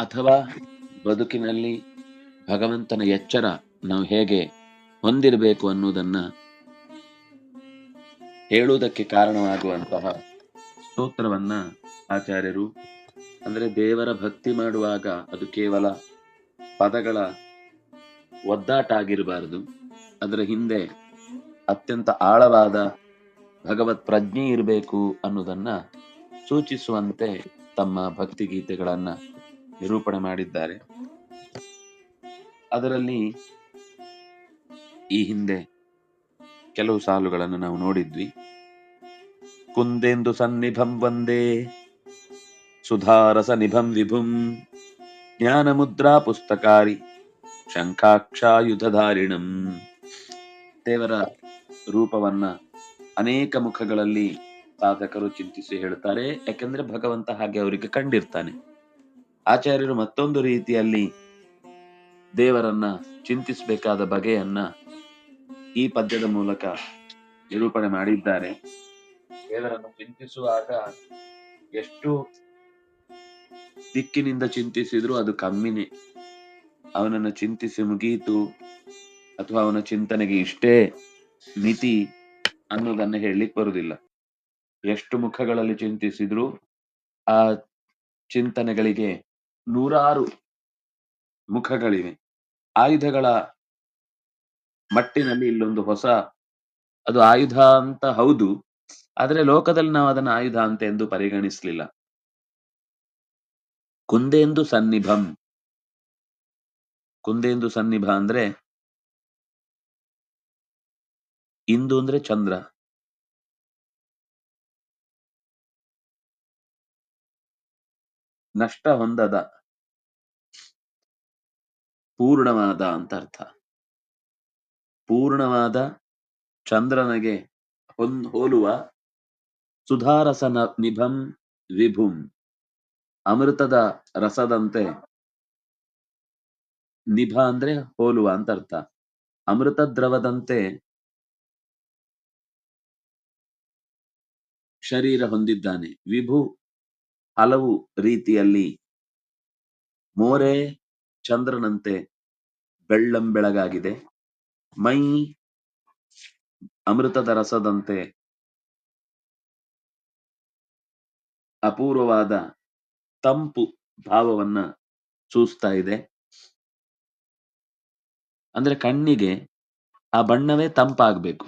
ಅಥವಾ ಬದುಕಿನಲ್ಲಿ ಭಗವಂತನ ಎಚ್ಚರ ನಾವು ಹೇಗೆ ಹೊಂದಿರಬೇಕು ಅನ್ನುವುದನ್ನ ಹೇಳುವುದಕ್ಕೆ ಕಾರಣವಾಗುವಂತಹ ಸ್ತೋತ್ರವನ್ನ ಆಚಾರ್ಯರು, ಅಂದರೆ ದೇವರ ಭಕ್ತಿ ಮಾಡುವಾಗ ಅದು ಕೇವಲ ಪದಗಳ ಒದ್ದಾಟ ಆಗಿರಬಾರದು. ಅದರ ಹಿಂದೆ ಅತ್ಯಂತ ಆಳವಾದ ಭಗವತ್ ಪ್ರಜ್ಞೆ ಇರಬೇಕು ಅನ್ನೋದನ್ನ ಸೂಚಿಸುವಂತೆ ತಮ್ಮ ಭಕ್ತಿ ಗೀತೆಗಳನ್ನ ನಿರೂಪಣೆ ಮಾಡಿದ್ದಾರೆ. ಅದರಲ್ಲಿ ಈ ಹಿಂದೆ ಕೆಲವು ಸಾಲುಗಳನ್ನು ನಾವು ನೋಡಿದ್ವಿ. ಕುಂದೆಂದು ಸನ್ನಿಭಂ ವಂದೇ, ಸುಧಾರಸ ನಿಭಂ ವಿಭುಂ ಜ್ಞಾನ ಮುದ್ರಾ ಪುಸ್ತಕಾರಿ, ಶಂಖಾಕ್ಷಾಯುಧಧಾರಿಣಂ. ದೇವರ ರೂಪವನ್ನ ಅನೇಕ ಮುಖಗಳಲ್ಲಿ ಸಾಧಕರು ಚಿಂತಿಸಿ ಹೇಳ್ತಾರೆ. ಯಾಕೆಂದ್ರೆ ಭಗವಂತ ಹಾಗೆ ಅವರಿಗೆ ಕಂಡಿರ್ತಾನೆ. ಆಚಾರ್ಯರು ಮತ್ತೊಂದು ರೀತಿಯಲ್ಲಿ ದೇವರನ್ನ ಚಿಂತಿಸಬೇಕಾದ ಬಗೆಯನ್ನ ಈ ಪದ್ಯದ ಮೂಲಕ ನಿರೂಪಣೆ ಮಾಡಿದ್ದಾರೆ. ದೇವರನ್ನು ಚಿಂತಿಸುವಾಗ ಎಷ್ಟು ದಿಕ್ಕಿನಿಂದ ಚಿಂತಿಸಿದ್ರು ಅದು ಕಮ್ಮಿನೇ. ಅವನನ್ನು ಚಿಂತಿಸಿ ಮುಗಿಯಿತು ಅಥವಾ ಅವನ ಚಿಂತನೆಗೆ ಇಷ್ಟೇ ಮಿತಿ ಅನ್ನೋದನ್ನ ಹೇಳಲಿಕ್ಕೆ ಬರುವುದಿಲ್ಲ. ಎಷ್ಟು ಮುಖಗಳಲ್ಲಿ ಚಿಂತಿಸಿದ್ರು ಆ ಚಿಂತನೆಗಳಿಗೆ ನೂರಾರು ಮುಖಗಳಿವೆ. ಆಯುಧಗಳ ಮಟ್ಟಿನಲ್ಲಿ ಇಲ್ಲೊಂದು ಹೊಸ, ಅದು ಆಯುಧ ಅಂತ ಹೌದು, ಆದರೆ ಲೋಕದಲ್ಲಿ ನಾವು ಅದನ್ನ ಆಯುಧ ಅಂತ ಎಂದು ಪರಿಗಣಿಸಲಿಲ್ಲ. ಕುಂದೇಂದು ಸನ್ನಿಭಂ. ಕುಂದೇಂದು ಸನ್ನಿಭ ಅಂದ್ರೆ ಇಂದು ಅಂದ್ರೆ ಚಂದ್ರ. ನಷ್ಟ ಹೊಂದದ. ಪೂರ್ಣವಾದ ಅಂತ ಅರ್ಥ. ಪೂರ್ಣವಾದ ಚಂದ್ರನಿಗೆ ಹೊಂದ್ ಹೋಲುವ ಸುಧಾರಸನ ನಿಭಂ ವಿಭುಂ. ಅಮೃತದ ರಸದಂತೆ ನಿಭ ಅಂದ್ರೆ ಹೋಲುವ ಅಂತ ಅರ್ಥ. ಅಮೃತ ದ್ರವದಂತೆ ಶರೀರ ಹೊಂದಿದ್ದಾನೆ. ವಿಭು ಹಲವು ರೀತಿಯಲ್ಲಿ ಮೋರೆ ಚಂದ್ರನಂತೆ ಬೆಳ್ಳಂ ಬೆಳಗಾಗಿದೆ. ಮೈ ಅಮೃತದ ರಸದಂತೆ ಅಪೂರ್ವವಾದ ತಂಪು ಭಾವವನ್ನ ಸೂಸ್ತಾ ಇದೆ. ಅಂದ್ರೆ ಕಣ್ಣಿಗೆ ಆ ಬಣ್ಣವೇ ತಂಪಾಗ್ಬೇಕು.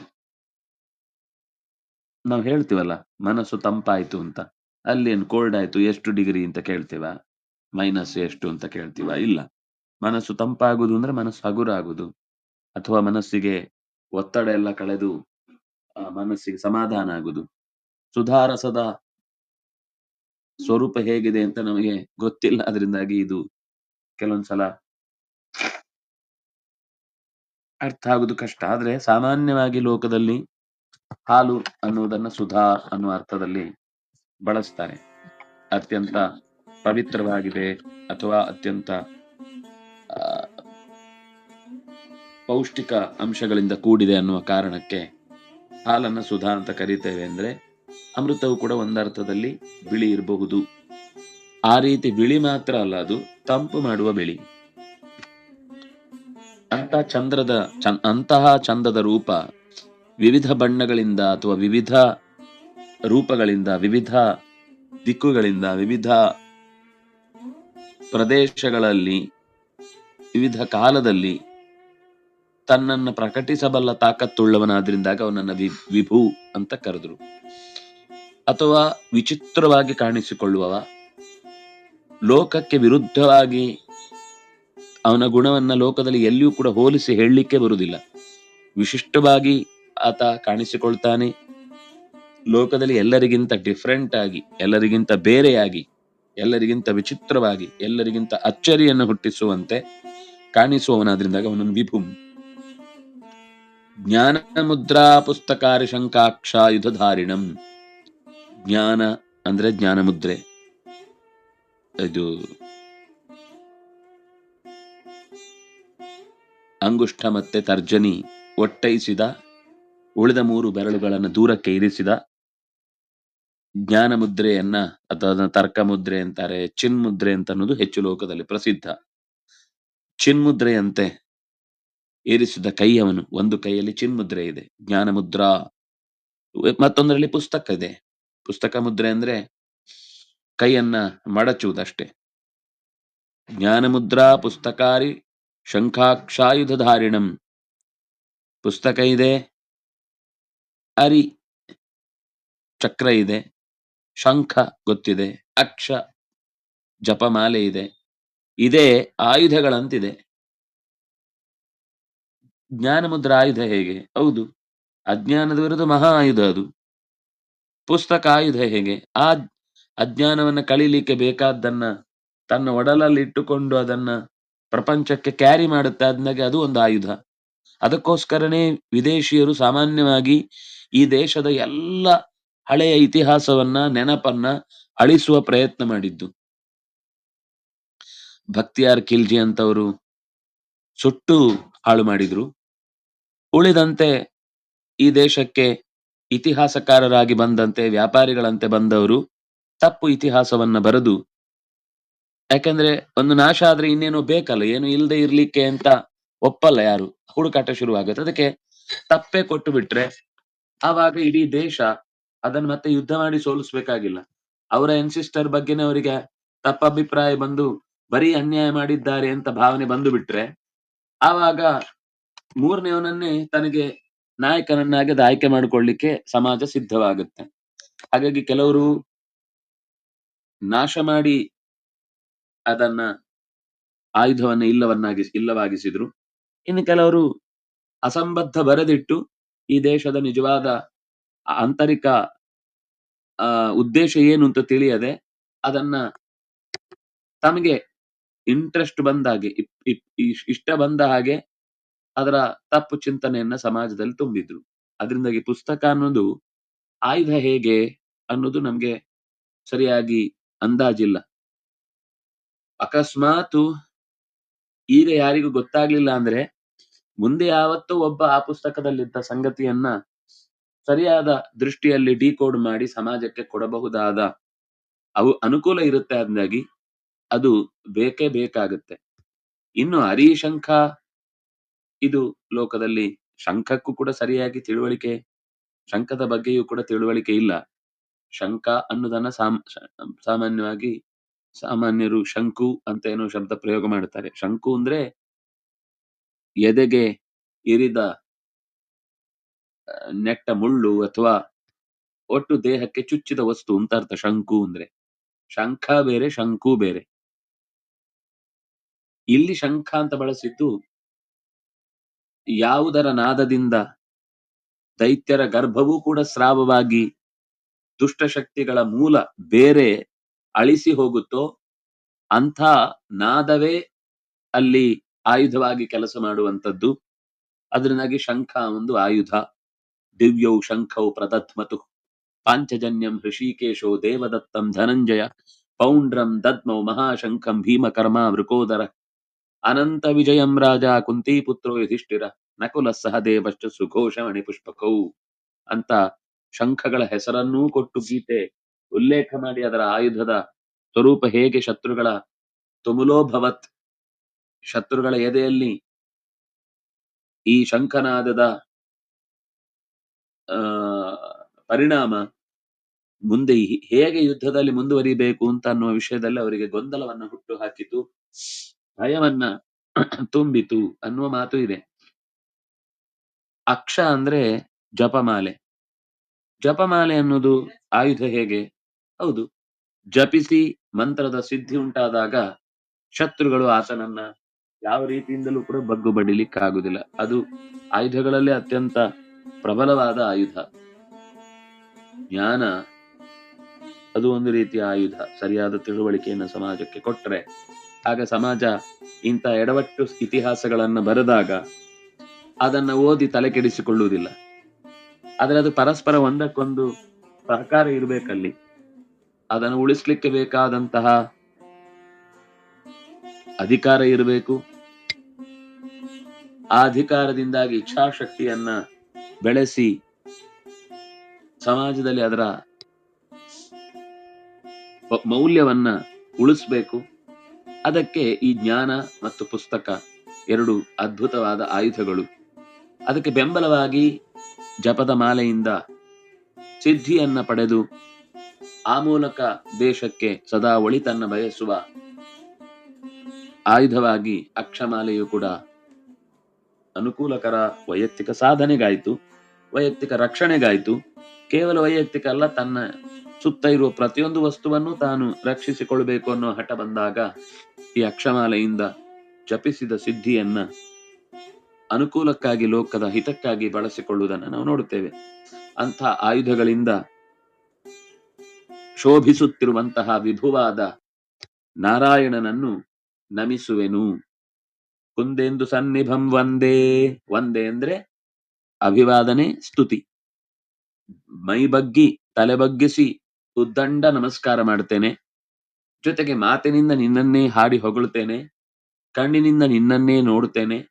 ನಾವು ಹೇಳ್ತೀವಲ್ಲ, ಮನಸ್ಸು ತಂಪಾಯ್ತು ಅಂತ. ಅಲ್ಲಿ ಏನು ಕೋಲ್ಡ್ ಆಯ್ತು, ಎಷ್ಟು ಡಿಗ್ರಿ ಅಂತ ಕೇಳ್ತೀವ? ಮೈನಸ್ ಎಷ್ಟು ಅಂತ ಕೇಳ್ತೀವ? ಇಲ್ಲ. ಮನಸ್ಸು ತಂಪಾಗುದು ಅಂದ್ರೆ ಮನಸ್ಸು ಹಗುರ ಆಗುದು ಅಥವಾ ಮನಸ್ಸಿಗೆ ಒತ್ತಡ ಎಲ್ಲ ಕಳೆದು, ಆ ಮನಸ್ಸಿಗೆ ಸಮಾಧಾನ ಆಗುದು ಸುಧಾರಸದ ಸ್ವರೂಪ ಹೇಗಿದೆ ಅಂತ ನಮಗೆ ಗೊತ್ತಿಲ್ಲ. ಅದರಿಂದಾಗಿ ಇದು ಕೆಲವೊಂದ್ಸಲ ಅರ್ಥ ಆಗುದು ಕಷ್ಟ. ಆದ್ರೆ ಸಾಮಾನ್ಯವಾಗಿ ಲೋಕದಲ್ಲಿ ಹಾಲು ಅನ್ನುವುದನ್ನ ಸುಧಾ ಅನ್ನುವ ಅರ್ಥದಲ್ಲಿ ಬಳಸ್ತಾರೆ. ಅತ್ಯಂತ ಪವಿತ್ರವಾಗಿದೆ ಅಥವಾ ಅತ್ಯಂತ ಪೌಷ್ಟಿಕ ಅಂಶಗಳಿಂದ ಕೂಡಿದೆ ಅನ್ನುವ ಕಾರಣಕ್ಕೆ ಹಾಲನ್ನು ಸುಧಾ ಅಂತ ಕರೀತೇವೆ ಅಂದರೆ ಅಮೃತವು ಕೂಡ ಒಂದರ್ಥದಲ್ಲಿ ಬಿಳಿ ಇರಬಹುದು. ಆ ರೀತಿ ಬಿಳಿ ಮಾತ್ರ ಅಲ್ಲ, ಅದು ತಂಪು ಮಾಡುವ ಬಿಳಿ. ಅಂತ ಚಂದ್ರದ ಅಂತಹ ಚಂದದ ರೂಪ ವಿವಿಧ ಬಣ್ಣಗಳಿಂದ ಅಥವಾ ವಿವಿಧ ರೂಪಗಳಿಂದ, ವಿವಿಧ ದಿಕ್ಕುಗಳಿಂದ, ವಿವಿಧ ಪ್ರದೇಶಗಳಲ್ಲಿ, ವಿವಿಧ ಕಾಲದಲ್ಲಿ ತನ್ನನ್ನು ಪ್ರಕಟಿಸಬಲ್ಲ ತಾಕತ್ತುಳ್ಳವನಾದ್ರಿಂದಾಗ ಅವನನ್ನು ವಿ- ವಿಭು ಅಂತ ಕರೆದ್ರು. ಅಥವಾ ವಿಚಿತ್ರವಾಗಿ ಕಾಣಿಸಿಕೊಳ್ಳುವವ, ಲೋಕಕ್ಕೆ ವಿರುದ್ಧವಾಗಿ ಅವನ ಗುಣವನ್ನ ಲೋಕದಲ್ಲಿ ಎಲ್ಲಿಯೂ ಕೂಡ ಹೋಲಿಸಿ ಹೇಳಲಿಕ್ಕೆ ಬರುವುದಿಲ್ಲ. ವಿಶಿಷ್ಟವಾಗಿ ಆತ ಕಾಣಿಸಿಕೊಳ್ತಾನೆ. ಲೋಕದಲ್ಲಿ ಎಲ್ಲರಿಗಿಂತ ಡಿಫರೆಂಟ್ ಆಗಿ, ಎಲ್ಲರಿಗಿಂತ ಬೇರೆಯಾಗಿ, ಎಲ್ಲರಿಗಿಂತ ವಿಚಿತ್ರವಾಗಿ, ಎಲ್ಲರಿಗಿಂತ ಅಚ್ಚರಿಯನ್ನು ಹುಟ್ಟಿಸುವಂತೆ ಕಾಣಿಸುವವನಾದ್ರಿಂದಾಗ ಅವನನ್ನು ವಿಭುಂ ಜ್ಞಾನ ಮುದ್ರಾ ಪುಸ್ತಕಾರಿ ಶಂಕಾಕ್ಷ ಯುಧಧಾರಿಣಂ. ಜ್ಞಾನ ಅಂದ್ರೆ ಜ್ಞಾನ ಮುದ್ರೆ ಇದು ಅಂಗುಷ್ಠ ಮತ್ತೆ ತರ್ಜನಿ ಒಟ್ಟೈಸಿದ, ಉಳಿದ ಮೂರು ಬೆರಳುಗಳನ್ನು ದೂರಕ್ಕೆ ಇರಿಸಿದ ಜ್ಞಾನ ಮುದ್ರೆಯನ್ನ ಅಥವಾ ತರ್ಕ ಮುದ್ರೆ ಅಂತಾರೆ, ಚಿನ್ಮುದ್ರೆ ಅಂತ ಅನ್ನೋದು ಹೆಚ್ಚು ಲೋಕದಲ್ಲಿ ಪ್ರಸಿದ್ಧ. ಚಿನ್ ಮುದ್ರೆಯಂತೆ ಏರಿಸಿದ ಕೈ ಅವನು ಒಂದು ಕೈಯಲ್ಲಿ ಚಿನ್ಮುದ್ರೆ ಇದೆ ಜ್ಞಾನ ಮುದ್ರಾ ಮತ್ತೊಂದರಲ್ಲಿ ಪುಸ್ತಕ ಇದೆ. ಪುಸ್ತಕ ಮುದ್ರೆ ಅಂದ್ರೆ ಕೈಯನ್ನ ಮಡಚುವುದಷ್ಟೇ. ಜ್ಞಾನ ಮುದ್ರಾ ಪುಸ್ತಕಾರಿ ಶಂಖಾಕ್ಷಾಯುಧಧಾರಿಣಂ. ಪುಸ್ತಕ ಇದೆ. ಅರಿ ಚಕ್ರ ಇದೆ. ಶಂಖ ಗೊತ್ತಿದೆ. ಅಕ್ಷ ಜಪಮಾಲೆ ಇದೆ. ಇದೇ ಆಯುಧಗಳಂತಿದೆ. ಜ್ಞಾನ ಮುದ್ರ ಆಯುಧ ಹೇಗೆ? ಹೌದು. ಅಜ್ಞಾನದ ವಿರುದ್ಧ ಮಹಾ ಆಯುಧ ಅದು. ಪುಸ್ತಕ ಆಯುಧ ಹೇಗೆ? ಆ ಅಜ್ಞಾನವನ್ನ ಕಳೀಲಿಕ್ಕೆ ಬೇಕಾದ್ದನ್ನ, ತನ್ನ ಒಡಲಲ್ಲಿ ಇಟ್ಟುಕೊಂಡು ಅದನ್ನ ಪ್ರಪಂಚಕ್ಕೆ ಕ್ಯಾರಿ ಮಾಡುತ್ತೆ ಅದ್ನಾಗೆ ಅದು ಒಂದು ಆಯುಧ. ಅದಕ್ಕೋಸ್ಕರನೇ ವಿದೇಶಿಯರು ಸಾಮಾನ್ಯವಾಗಿ ಈ ದೇಶದ ಎಲ್ಲ ಹಳೆಯ ಇತಿಹಾಸವನ್ನ, ನೆನಪನ್ನ ಅಳಿಸುವ ಪ್ರಯತ್ನ ಮಾಡಿದ್ದು. ಭಕ್ತಿಯಾರ್ ಖಿಲ್ಜಿ ಅಂತವರು ಸುಟ್ಟು ಹಾಳು ಮಾಡಿದ್ರು. ಉಳಿದಂತೆ ಈ ದೇಶಕ್ಕೆ ಇತಿಹಾಸಕಾರರಾಗಿ ಬಂದಂತೆ, ವ್ಯಾಪಾರಿಗಳಂತೆ ಬಂದವರು ತಪ್ಪು ಇತಿಹಾಸವನ್ನ ಬರೆದು, ಯಾಕಂದ್ರೆ ಒಂದು ನಾಶ ಆದ್ರೆ ಇನ್ನೇನೋ ಬೇಕಲ್ಲ, ಏನು ಇಲ್ಲದೆ ಇರ್ಲಿಕ್ಕೆ ಅಂತ ಒಪ್ಪಲ್ಲ ಯಾರು. ಹುಡುಕಾಟ ಶುರು ಆಗುತ್ತೆ ಅದಕ್ಕೆ ತಪ್ಪೇ ಕೊಟ್ಟು ಬಿಟ್ರೆ ಆವಾಗ ಇಡೀ ದೇಶ ಅದನ್ನ ಮತ್ತೆ ಯುದ್ಧ ಮಾಡಿ ಸೋಲಿಸ್ಬೇಕಾಗಿಲ್ಲ. ಅವರ ಎನ್ಸಿಸ್ಟರ್ ಬಗ್ಗೆನೇ ಅವರಿಗೆ ತಪ್ಪಭಿಪ್ರಾಯ ಬಂದು ಬರೀ ಅನ್ಯಾಯ ಮಾಡಿದ್ದಾರೆ ಅಂತ ಭಾವನೆ ಬಂದು ಬಿಟ್ರೆ, ಆವಾಗ ಮೂರನೆಯವನನ್ನೇ ತನಗೆ ನಾಯಕನನ್ನಾಗಿ ಅದು ಆಯ್ಕೆ ಮಾಡಿಕೊಳ್ಳಿಕ್ಕೆ ಸಮಾಜ ಸಿದ್ಧವಾಗುತ್ತೆ. ಹಾಗಾಗಿ ಕೆಲವರು ನಾಶ ಮಾಡಿ ಅದನ್ನ ಆಯುಧವನ್ನ ಇಲ್ಲವನ್ನಾಗಿ, ಇಲ್ಲವಾಗಿಸಿದ್ರು. ಇನ್ನು ಕೆಲವರು ಅಸಂಬದ್ಧ ಬರೆದಿಟ್ಟು ಈ ದೇಶದ ನಿಜವಾದ ಆಂತರಿಕ ಉದ್ದೇಶ ಏನು ಅಂತ ತಿಳಿಯದೆ ಅದನ್ನ ತಮಗೆ ಇಂಟ್ರೆಸ್ಟ್ ಬಂದ ಹಾಗೆ ಇಷ್ಟ ಬಂದ ಹಾಗೆ ಅದರ ತಪ್ಪು ಚಿಂತನೆಯನ್ನ ಸಮಾಜದಲ್ಲಿ ತುಂಬಿದ್ರು. ಅದರಿಂದಾಗಿ ಪುಸ್ತಕ ಅನ್ನೋದು ಆಯುಧ ಹೇಗೆ ಅನ್ನೋದು ನಮ್ಗೆ ಸರಿಯಾಗಿ ಅಂದಾಜಿಲ್ಲ. ಅಕಸ್ಮಾತ್ ಈಗ ಯಾರಿಗೂ ಗೊತ್ತಾಗ್ಲಿಲ್ಲ ಅಂದ್ರೆ ಮುಂದೆ ಯಾವತ್ತೂ ಒಬ್ಬ ಆ ಪುಸ್ತಕದಲ್ಲಿದ್ದ ಸಂಗತಿಯನ್ನ ಸರಿಯಾದ ದೃಷ್ಟಿಯಲ್ಲಿ ಡಿಕೋಡ್ ಮಾಡಿ ಸಮಾಜಕ್ಕೆ ಕೊಡಬಹುದಾದ ಅವು ಅನುಕೂಲ ಇರುತ್ತೆ ಅಂದಾಗಿ ಅದು ಬೇಕೇ ಬೇಕಾಗುತ್ತೆ. ಇನ್ನು ಹರಿಶಂಖ ಇದು ಲೋಕದಲ್ಲಿ ಶಂಖಕ್ಕೂ ಕೂಡ ಸರಿಯಾಗಿ ತಿಳುವಳಿಕೆ, ಶಂಖದ ಬಗ್ಗೆಯೂ ಕೂಡ ತಿಳುವಳಿಕೆ ಇಲ್ಲ. ಶಂಖ ಅನ್ನೋದನ್ನ ಸಾಮ್ ಸಾಮಾನ್ಯವಾಗಿ ಸಾಮಾನ್ಯರು ಶಂಕು ಅಂತ ಏನೋ ಶಬ್ದ ಪ್ರಯೋಗ ಮಾಡುತ್ತಾರೆ. ಶಂಕು ಅಂದ್ರೆ ಎದೆಗೆ ಇರಿದ ನೆಟ್ಟ ಮುಳ್ಳು ಅಥವಾ ಒಟ್ಟು ದೇಹಕ್ಕೆ ಚುಚ್ಚಿದ ವಸ್ತು ಅಂತ ಅರ್ಥ ಶಂಕು ಅಂದ್ರೆ. ಶಂಖ ಬೇರೆ ಶಂಕು ಬೇರೆ. ಇಲ್ಲಿ ಶಂಖ ಅಂತ ಬಳಸಿದ್ದು ಯಾವುದರ ನಾದದಿಂದ ದೈತ್ಯರ ಗರ್ಭವೂ ಕೂಡ ಸ್ರಾವವಾಗಿ ದುಷ್ಟಶಕ್ತಿಗಳ ಮೂಲ ಬೇರೆ ಅಳಿಸಿ ಹೋಗುತ್ತೋ ಅಂಥ ನಾದವೇ ಅಲ್ಲಿ ಆಯುಧವಾಗಿ ಕೆಲಸ ಮಾಡುವಂಥದ್ದು. ಅದರಿಂದಾಗಿ ಶಂಖ ಒಂದು ಆಯುಧ. ದಿವ್ಯೌ ಶಂಖೌ ಪ್ರದತ್ಮತು ಪಾಂಚಜನ್ಯಂ ಹೃಷಿಕೇಶೋ ದೇವದತ್ತಂ ಧನಂಜಯ. ಪೌಂಡ್ರಂ ದದ್ಮೌ ಮಹಾಶಂಖಂ ಭೀಮಕರ್ಮ ವೃಕೋದರ ಅನಂತ ವಿಜಯಂ ರಾಜ ಕುಂತೀಪುತ್ರೋ ಯುಧಿಷ್ಠಿರ, ನಕುಲ ಸಹದೇವಶ್ಚ ಸುಘೋಷ ಮಣಿಪುಷ್ಪಕೌ ಅಂತ ಶಂಖಗಳ ಹೆಸರನ್ನೂ ಕೊಟ್ಟು ಗೀತೆ, ಉಲ್ಲೇಖ ಮಾಡಿ ಅದರ ಆಯುಧದ ಸ್ವರೂಪ ಹೇಗೆ ಶತ್ರುಗಳ ತುಮುಲೋಭವತ್, ಶತ್ರುಗಳ ಎದೆಯಲ್ಲಿ ಈ ಶಂಖನಾದದ, ಆ, ಪರಿಣಾಮ ಮುಂದೆ ಹೇಗೆ ಯುದ್ಧದಲ್ಲಿ ಮುಂದುವರಿಬೇಕು ಅಂತ ಅನ್ನುವ ವಿಷಯದಲ್ಲಿ ಅವರಿಗೆ ಗೊಂದಲವನ್ನು ಹುಟ್ಟು ಹಾಕಿತು. ಭಯವನ್ನ ತುಂಬಿತು ಅನ್ನುವ ಮಾತು ಇದೆ. ಅಕ್ಷ ಅಂದ್ರೆ ಜಪಮಾಲೆ. ಜಪಮಾಲೆ ಅನ್ನೋದು ಆಯುಧ ಹೇಗೆ? ಹೌದು, ಜಪಿಸಿ ಮಂತ್ರದ ಸಿದ್ಧಿ ಉಂಟಾದಾಗ ಶತ್ರುಗಳು ಆತನನ್ನ ಯಾವ ರೀತಿಯಿಂದಲೂ ಕೂಡ ಬಗ್ಗು ಬಡಿಲಿಕ್ಕಾಗುದಿಲ್ಲ ಅದು ಆಯುಧಗಳಲ್ಲಿ ಅತ್ಯಂತ ಪ್ರಬಲವಾದ ಆಯುಧ. ಜ್ಞಾನ, ಅದು ಒಂದು ರೀತಿಯ ಆಯುಧ. ಸರಿಯಾದ ತಿಳುವಳಿಕೆಯನ್ನು ಸಮಾಜಕ್ಕೆ ಕೊಟ್ಟರೆ ಆಗ ಸಮಾಜ ಇಂಥ ಎಡವಟ್ಟು ಇತಿಹಾಸಗಳನ್ನು ಬರೆದಾಗ ಅದನ್ನ ಓದಿ ತಲೆ ಕೆಡಿಸಿಕೊಳ್ಳುವುದಿಲ್ಲ. ಆದರೆ ಅದು ಪರಸ್ಪರ ಒಂದಕ್ಕೊಂದು ಸಹಕಾರ ಇರಬೇಕಲ್ಲಿ. ಅದನ್ನು ಉಳಿಸ್ಲಿಕ್ಕೆ ಬೇಕಾದಂತಹ ಅಧಿಕಾರ ಇರಬೇಕು. ಆ ಅಧಿಕಾರದಿಂದಾಗಿ ಇಚ್ಛಾಶಕ್ತಿಯನ್ನ ಬೆಳೆಸಿ ಸಮಾಜದಲ್ಲಿ ಅದರ ಮೌಲ್ಯವನ್ನ ಉಳಿಸ್ಬೇಕು. ಅದಕ್ಕೆ ಈ ಜ್ಞಾನ ಮತ್ತು ಪುಸ್ತಕ ಎರಡು ಅದ್ಭುತವಾದ ಆಯುಧಗಳು. ಅದಕ್ಕೆ ಬೆಂಬಲವಾಗಿ ಜಪದ ಮಾಲೆಯಿಂದ ಸಿದ್ಧಿಯನ್ನ ಪಡೆದು ಆ ಮೂಲಕ ದೇಶಕ್ಕೆ ಸದಾ ಒಳಿತನ್ನ ಬಯಸುವ ಆಯುಧವಾಗಿ ಅಕ್ಷಮಾಲೆಯು ಕೂಡ ಅನುಕೂಲಕರ ವೈಯಕ್ತಿಕ ಸಾಧನೆಗಾಯಿತು. ವೈಯಕ್ತಿಕ ರಕ್ಷಣೆಗಾಯಿತು. ಕೇವಲ ವೈಯಕ್ತಿಕ ಅಲ್ಲ, ತನ್ನ ಸುತ್ತ ಇರುವ ಪ್ರತಿಯೊಂದು ವಸ್ತುವನ್ನು ತಾನು ರಕ್ಷಿಸಿಕೊಳ್ಬೇಕು ಅನ್ನೋ ಹಠ ಬಂದಾಗ ಈ ಅಕ್ಷಮಾಲೆಯಿಂದ ಜಪಿಸಿದ ಸಿದ್ಧಿಯನ್ನ ಅನುಕೂಲಕ್ಕಾಗಿ, ಲೋಕದ ಹಿತಕ್ಕಾಗಿ ಬಳಸಿಕೊಳ್ಳುವುದನ್ನು ನಾವು ನೋಡುತ್ತೇವೆ. ಅಂಥ ಆಯುಧಗಳಿಂದ ಶೋಭಿಸುತ್ತಿರುವಂತಹ ವಿಭುವಾದ ನಾರಾಯಣನನ್ನು ನಮಿಸುವೆನು. ಕುಂದೆಂದು ಸನ್ನಿಭಂ ಒಂದೇ ಒಂದೇ ಅಂದ್ರೆ ಅಭಿವಾದನೆ, ಸ್ತುತಿ. ಮೈ ಬಗ್ಗಿ, ತಲೆ ಬಗ್ಗಿಸಿ ಉದ್ದಂಡ ನಮಸ್ಕಾರ ಮಾಡ್ತೇನೆ ಜೊತೆಗೆ ಮಾತಿನಿಂದ ನಿನ್ನನ್ನೇ ಹಾಡಿ ಹೊಗಳುತ್ತೇನೆ. ಕಣ್ಣಿನಿಂದ ನಿನ್ನನ್ನೇ ನೋಡುತ್ತೇನೆ.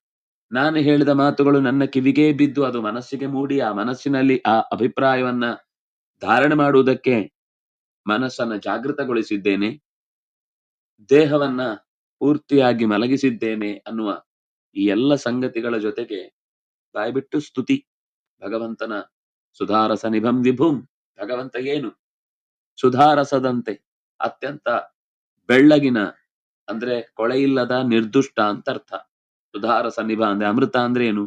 ನಾನು ಹೇಳಿದ ಮಾತುಗಳು ನನ್ನ ಕಿವಿಗೆ ಬಿದ್ದು ಅದು ಮನಸ್ಸಿಗೆ ಮೂಡಿ, ಆ ಮನಸ್ಸಿನಲ್ಲಿ ಆ ಅಭಿಪ್ರಾಯವನ್ನ ಧಾರಣೆ ಮಾಡುವುದಕ್ಕೆ ಮನಸ್ಸನ್ನ ಜಾಗೃತಗೊಳಿಸಿದ್ದೇನೆ. ದೇಹವನ್ನ ಪೂರ್ತಿಯಾಗಿ ಮಲಗಿಸಿದ್ದೇನೆ ಅನ್ನುವ ಈ ಎಲ್ಲ ಸಂಗತಿಗಳ ಜೊತೆಗೆ ಬಾಯ್ಬಿಟ್ಟು ಸ್ತುತಿ. ಭಗವಂತನ ಸುಧಾರಸ ನಿಭಂ ವಿಭುಂ. ಭಗವಂತ ಏನು? ಸುಧಾರಸದಂತೆ ಅತ್ಯಂತ ಬೆಳ್ಳಗಿನ, ಅಂದ್ರೆ ಕೊಳೆಯಿಲ್ಲದ ನಿರ್ದುಷ್ಟ ಅಂತ ಅರ್ಥ ಸುಧಾರಸ ನಿಭ ಅಂದ್ರೆ ಅಮೃತ ಅಂದ್ರೆ ಏನು?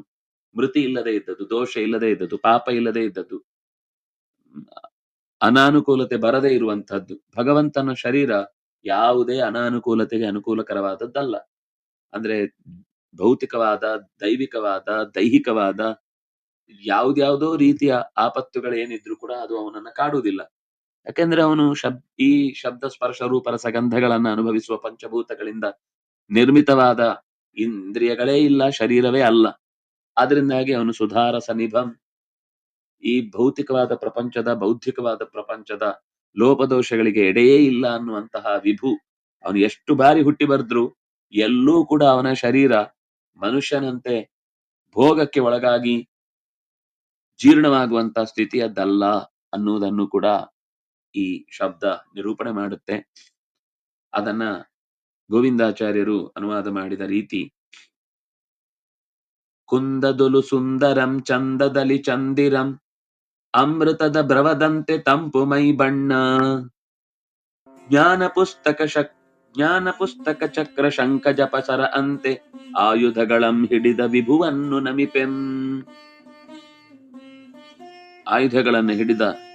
ಮೃತಿ ಇಲ್ಲದೆ ಇದ್ದದ್ದು, ದೋಷ ಇಲ್ಲದೆ ಇದ್ದದ್ದು, ಪಾಪ ಇಲ್ಲದೆ ಇದ್ದದ್ದು, ಅನಾನುಕೂಲತೆ ಬರದೇ ಇರುವಂತಹದ್ದು ಭಗವಂತನ ಶರೀರ ಯಾವುದೇ ಅನಾನುಕೂಲತೆಗೆ ಅನುಕೂಲಕರವಾದದ್ದಲ್ಲ. ಅಂದ್ರೆ ಭೌತಿಕವಾದ, ದೈವಿಕವಾದ, ದೈಹಿಕವಾದ, ಯಾವ್ದ್ಯಾವುದೋ ರೀತಿಯ ಆಪತ್ತುಗಳೇನಿದ್ರು ಕೂಡ ಅದು ಅವನನ್ನ ಕಾಡುವುದಿಲ್ಲ. ಯಾಕೆಂದ್ರೆ ಅವನು ಶಬ್, ಈ ಶಬ್ದ ಸ್ಪರ್ಶ ರೂಪರ ಸಗಂಧಗಳನ್ನ ಅನುಭವಿಸುವ ಪಂಚಭೂತಗಳಿಂದ ನಿರ್ಮಿತವಾದ ಇಂದ್ರಿಯಗಳೇ ಇಲ್ಲ, ಶರೀರವೇ ಅಲ್ಲ. ಆದ್ರಿಂದಾಗಿ ಅವನು ಸುಧಾರ ಸನಿಭಂ. ಈ ಭೌತಿಕವಾದ ಪ್ರಪಂಚದ, ಬೌದ್ಧಿಕವಾದ ಪ್ರಪಂಚದ ಲೋಪದೋಷಗಳಿಗೆ ಎಡೆಯೇ ಇಲ್ಲ ಅನ್ನುವಂತಹ ವಿಭು ಅವನು ಎಷ್ಟು ಬಾರಿ ಹುಟ್ಟಿ ಬರೆದ್ರು ಎಲ್ಲೂ ಕೂಡ ಅವನ ಶರೀರ ಮನುಷ್ಯನಂತೆ ಭೋಗಕ್ಕೆ ಒಳಗಾಗಿ ಜೀರ್ಣವಾಗುವಂತ ಸ್ಥಿತಿಯದ್ದಲ್ಲ ಅನ್ನುವುದನ್ನು ಕೂಡ ಈ ಶಬ್ದ ನಿರೂಪಣೆ ಮಾಡುತ್ತೆ. ಅದನ್ನ ಗೋವಿಂದಾಚಾರ್ಯರು ಅನುವಾದ ಮಾಡಿದ ರೀತಿ, ಕುಂದದೊಲು ಸುಂದರಂ ಚಂದದಲಿ ಚಂದಿರಂ, ಅಮೃತದ ಬ್ರವದಂತೆ ತಂಪು ಮೈ ಬಣ್ಣ, ಜ್ಞಾನ ಪುಸ್ತಕ ಶಕ್, ಜ್ಞಾನ ಪುಸ್ತಕ ಚಕ್ರ ಶಂಖ ಜಪಸರ ಅಂತೆ ಆಯುಧಗಳಂ ಹಿಡಿದ ವಿಭುವನ್ನು ನಮಿಪೆಂ. ಆಯುಧಗಳನ್ನು ಹಿಡಿದ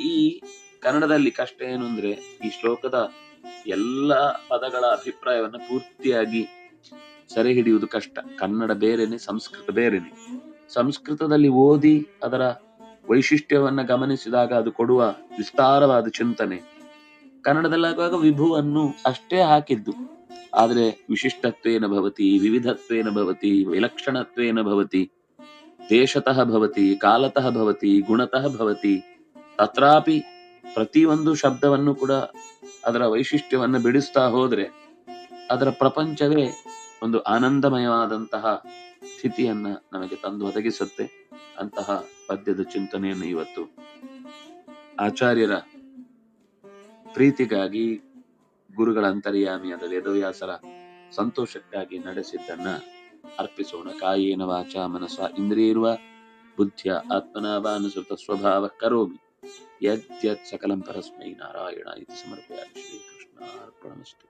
ಈ ಕನ್ನಡದಲ್ಲಿ ಕಷ್ಟ ಏನು ಅಂದ್ರೆ ಈ ಶ್ಲೋಕದ ಎಲ್ಲ ಪದಗಳ ಅಭಿಪ್ರಾಯವನ್ನ ಪೂರ್ತಿಯಾಗಿ ಸೆರೆ ಹಿಡಿಯುವುದು ಕಷ್ಟ. ಕನ್ನಡ ಬೇರೆನೆ, ಸಂಸ್ಕೃತ ಬೇರೆನೆ. ಸಂಸ್ಕೃತದಲ್ಲಿ ಓದಿ ಅದರ ವೈಶಿಷ್ಟ್ಯವನ್ನ ಗಮನಿಸಿದಾಗ ಅದು ಕೊಡುವ ವಿಸ್ತಾರವಾದ ಚಿಂತನೆ. ಕನ್ನಡದಲ್ಲಾಗುವಾಗ ವಿಭುವನ್ನು ಅಷ್ಟೇ ಹಾಕಿದ್ದು. ಆದರೆ ವಿಶಿಷ್ಟತ್ವೇನ ಭವತಿ, ವಿವಿಧತ್ವೇನ ಭವತಿ, ವಿಲಕ್ಷಣತ್ವೇನ ಭವತಿ, ದೇಶತಃ ಭವತಿ, ಕಾಲತಃ ಭವತಿ, ಗುಣತಃ ಭವತಿ ತತ್ರಾಪಿ ಪ್ರತಿಯೊಂದು ಶಬ್ದವನ್ನು ಕೂಡ ಅದರ ವೈಶಿಷ್ಟ್ಯವನ್ನು ಬಿಡಿಸ್ತಾ ಹೋದ್ರೆ ಅದರ ಪ್ರಪಂಚವೇ ಒಂದು ಆನಂದಮಯವಾದಂತಹ ಸ್ಥಿತಿಯನ್ನ ನಮಗೆ ತಂದು ಒದಗಿಸುತ್ತೆ ಅಂತಹ ಪದ್ಯದ ಚಿಂತನೆಯನ್ನು ಇವತ್ತು ಆಚಾರ್ಯರ ಪ್ರೀತಿಗಾಗಿ ಗುರುಗಳ ಅಂತರ್ಯಾಮಿಯಾದ ವೇದವ್ಯಾಸರ ಸಂತೋಷಕ್ಕಾಗಿ ನಡೆಸಿದ್ದನ್ನ ಅರ್ಪಿಸೋಣ. ಕಾಯೇನ ವಾಚ ಮನಸ ಇಂದ್ರಿಯಿರುವ ಬುದ್ಧಿಯ ಆತ್ಮನಾಭಾನುಸೃತ ಸ್ವಭಾವ ಕರೋಮಿ. यत् यत् सकलं परस्मै नारायण इति समर्पयामि श्रीकृष्णार्पणमस्तु।